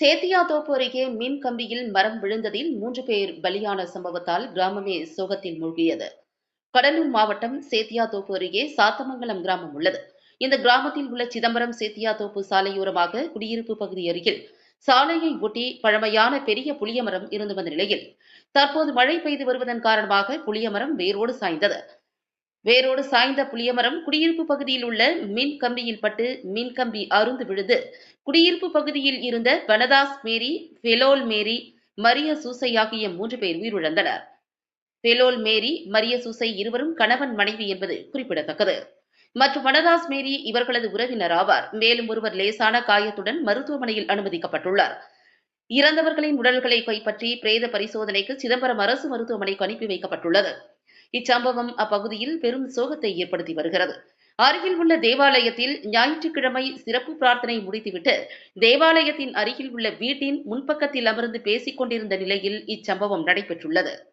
சேத்தியாதோப்பு அருகே மின் கம்பியில் மரம் விழுந்ததில் மூன்று பேர் பலியான சம்பவத்தால் கிராமமே சோகத்தில் மூழ்கியது. கடலூர் மாவட்டம் சேத்தியாதோப்பு அருகே சாத்தமங்கலம் கிராமம் உள்ளது. இந்த கிராமத்தில் உள்ள சிதம்பரம் சேத்தியாதோப்பு சாலையோரமாக குடியிருப்பு பகுதி அருகில் சாலையை ஒட்டி பழமையான பெரிய புளிய மரம் இருந்து வந்த நிலையில் தற்போது மழை பெய்து வருவதன் காரணமாக புளிய மரம் வேரோடு சாய்ந்தது. வேரோடு சாய்ந்த புளியமரம் குடியிருப்பு பகுதியில் உள்ள மின் கம்பியில் பட்டு மின் கம்பி அருந்து விழுந்து. குடியிருப்பு பகுதியில் இருந்த வனதாஸ் மேரி ஃபெலோல் மேரி மரிய சூசை ஆகிய மூன்று பேர் உயிரிழந்தனர். ஃபெலோல் மேரி மரிய சூசை இருவரும் கணவன் மனைவி என்பது குறிப்பிடத்தக்கது. மற்றும் வனதாஸ் மேரி இவர்களது உறவினர் ஆவார். மேலும் ஒருவர் லேசான காயத்துடன் மருத்துவமனையில் அனுமதிக்கப்பட்டுள்ளார். இறந்தவர்களின் உடல்களை கைப்பற்றி பிரேத பரிசோதனைக்கு சிதம்பரம் அரசு மருத்துவமனைக்கு அனுப்பி வைக்கப்பட்டுள்ளது. இச்சம்பவம் அப்பகுதியில் பெரும் சோகத்தை ஏற்படுத்தி வருகிறது. அருகில் உள்ள தேவாலயத்தில் ஞாயிற்றுக்கிழமை சிறப்பு பிரார்த்தனை முடித்துவிட்டு தேவாலயத்தின் அருகில் உள்ள வீட்டின் முன்பக்கத்தில் அமர்ந்து பேசிக் கொண்டிருந்த நிலையில் இச்சம்பவம் நடைபெற்றுள்ளது.